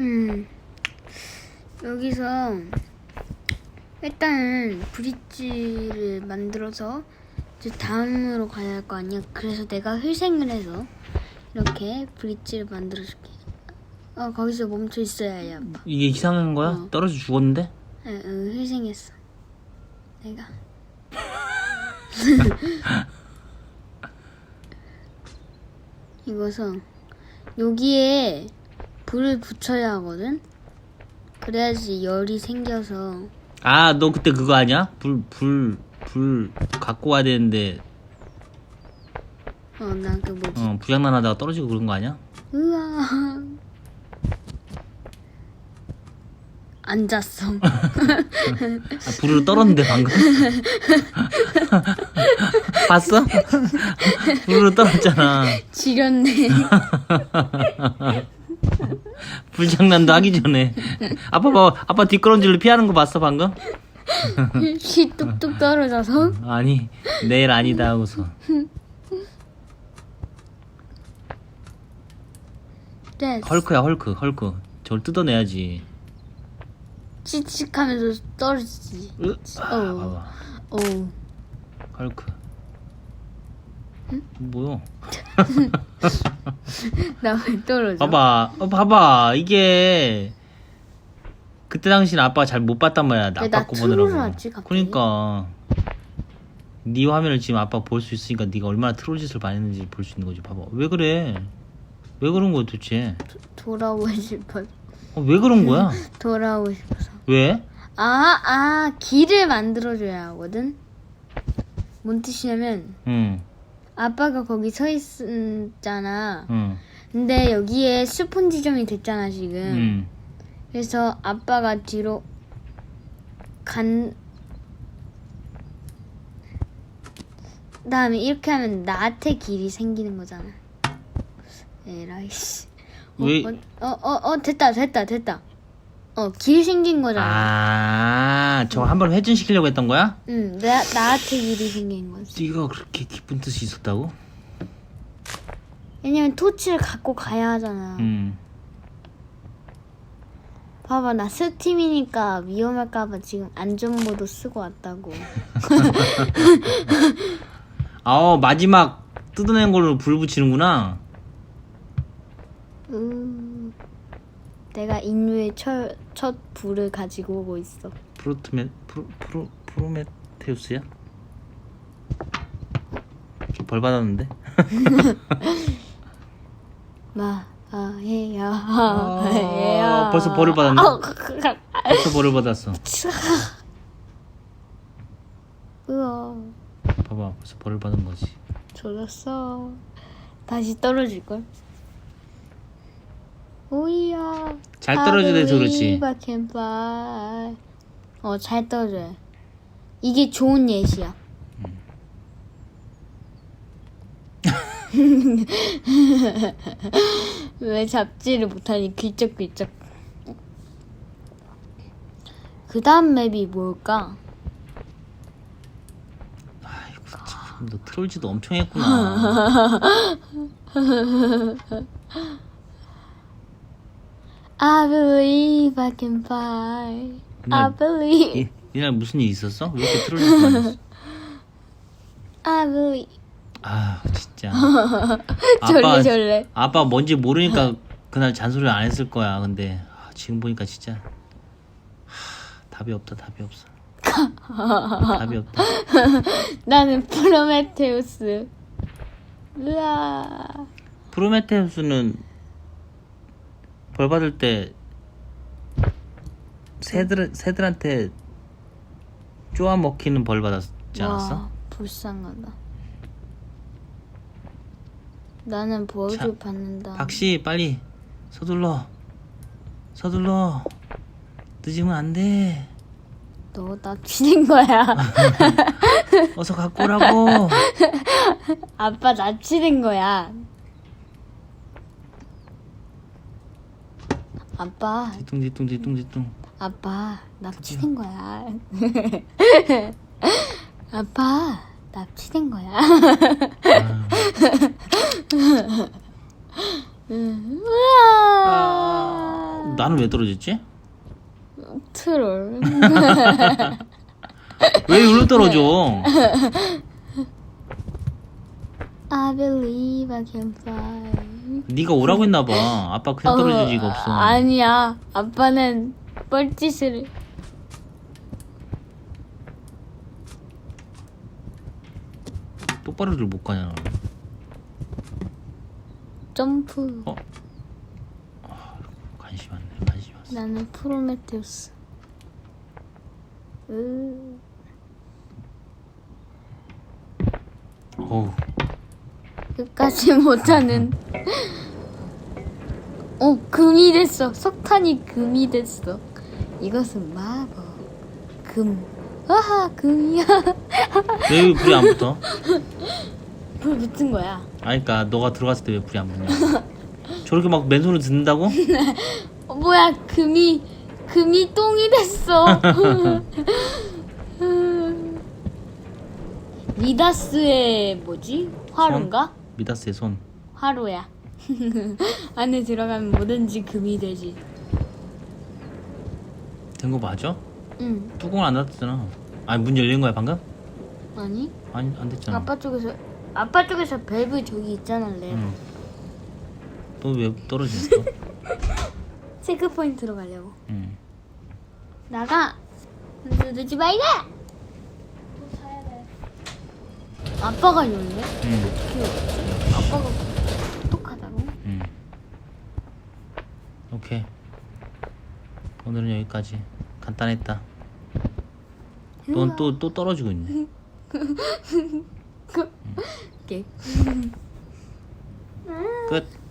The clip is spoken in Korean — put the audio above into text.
음. 여기서 일단은 브릿지를 만들어서 이제 다음으로 가야 할 거 아니야. 그래서 내가 회생을 해서 이렇게 브릿지를 만들어줄게. 어 거기서 멈춰 있어야 해 아빠. 이게 이상한 거야? 어. 떨어져 죽었는데? 응, 응, 회생했어. 내가. 이거서 여기에 불을 붙여야 하거든. 그래야지 열이 생겨서 아, 너 그때 그거 아니야? 불, 불, 불 갖고 와야 되는데, 어나그 뭐지? 어, 부장난 하다가 떨어지고 그런 거 아니야? 으아. 안 잤어. 아, 불을 떨었는데 방금. 봤어? 불을 떨었잖아. 지렸네. 불장난도 하기 전에. 아빠 봐, 아빠 뒷걸음질로 피하는 거 봤어 방금? 시 뚝뚝 떨어져서. 아니, 내일 아니다 하고서. 됐어. 헐크야 헐크, 헐크. 저걸 뜯어내야지. 칙칙하면서 떨어지지. 으, 아, 어. 봐봐. 오. 헐크. 뭐야? 나 왜 떨어져? 봐봐, 어, 봐봐. 이게 그때 당시는 아빠가 잘 못 봤단 말이야. 나왜나 바꿔 보느라고. 트롤을 하지, 갑자기? 그러니까 네 화면을 지금 아빠 볼수 있으니까 네가 얼마나 트롤 짓을 많이 했는지 볼 수 있는 거지. 봐봐. 왜 그래? 왜 그런 거야 도대체? 돌아오고 싶어서. 어, 왜 그런 거야? 돌아오고 싶어서. 왜? 아, 아, 길을 만들어줘야 하거든? 뭔 뜻이냐면, 응, 아빠가 거기 서 있잖아. 응, 근데 여기에 스폰 지점이 됐잖아, 지금. 응. 그래서 아빠가 뒤로 간, 다음에 이렇게 하면 나한테 길이 생기는 거잖아. 에라이, 씨. 어, 왜? 어, 어, 어, 어, 됐다, 됐다, 됐다. 어, 길 생긴 거잖아. 아, 저한번 회전시키려고 했던 거야? 응, 나, 나한테 길이 생긴 거지. 네가 그렇게 깊은 뜻이 있었다고? 왜냐면 토치를 갖고 가야 하잖아. 응. 봐봐, 나 스팀이니까 위험할까봐 지금 안전모드 쓰고 왔다고. 아, 마지막 뜯어낸 걸로 불 붙이는구나. 음, 내가 인류의 첫, 첫 불을 가지고 오고 있어. 프로트메 프로 프로 프로메테우스야? 저 벌 받았는데. 마, 아, 해야, 아, 해야. 벌써 벌을 받았네. 아우, 벌써 벌을 받았어. 으아, 봐봐, 벌써 벌을 받은 거지. 졸았어. 다시 떨어질걸? 오이야. 잘 떨어져서 그렇지. 어, 잘 떨어져요. 이게 좋은 예시야. 왜 잡지를 못하니 귀쩍귀쩍. 그 다음 맵이 뭘까? 아이고 참, 너 트롤지도 엄청 했구나. I believe I can fly. I 이날, believe. 이, 이날 무슨 일 있었어? 왜 이렇게 했어? I believe. 아 진짜. 절레 절레. 아빠 뭔지 모르니까 그날 잔소리 안 했을 거야. 근데 아, 지금 보니까 진짜 하, 답이 없다. 답이 없어. 답이 없다. 나는 프로메테우스. 으아. 프로메테우스는 벌 받을 때 새들 새들한테 쪼아 먹히는 벌 받았지 않았어? 와, 불쌍하다. 나는 벌을 자, 받는다. 박씨 빨리 서둘러 서둘러 늦으면 안 돼. 너 납치된 거야. 어서 갖고 오라고. 아빠 납치된 거야. 아빠, 뒤뚱 뒤뚱 뒤뚱 뒤뚱. 아빠 납치된 거야. 아빠 납치된 거야. 아. 나는 왜 떨어졌지? 트롤. 왜 여기로 떨어져? I believe I can fly. 네가 오라고 했나 봐. 아빠 그냥 떨어질 리가 없어. 아니야. 아빠는 뻘짓을. 똑바로를 못 가냐. 너. 점프. 어? 관심 많네. 관심 많어. 나는 프로메테우스. 으. 어우. 끝까지 못하는. 어, 금이 됐어. 석탄이 금이 됐어. 이것은 마법. 금. 아하, 금이야. 왜 불이 안 붙어? 불 붙은 거야. 아니 그니까 너가 들어갔을 때 왜 불이 안 붙냐? 저렇게 막 맨손으로 듣는다고? 어, 뭐야, 금이, 금이 똥이 됐어. 미다스의 뭐지? 화로인가? 미다스의 손. 화로야. 안에 들어가면 뭐든지 금이 되지. 된 거 맞아? 응. 뚜껑을 안 닫았잖아. 아니 문 열린 거야 방금? 아니? 아니 안 됐잖아. 아빠 쪽에서 아빠 쪽에서 밸브 저기 있잖아, 레. 응. 또왜 떨어졌어? 체크 포인트로 가려고. 응. 나가. 누르지 말자. 아빠가 열래? 응. 열지? 아빠가 똑똑하다고? 응. 오케이. 오늘은 여기까지. 간단했다. 넌 또 또 떨어지고 있네. 오케이. 끝.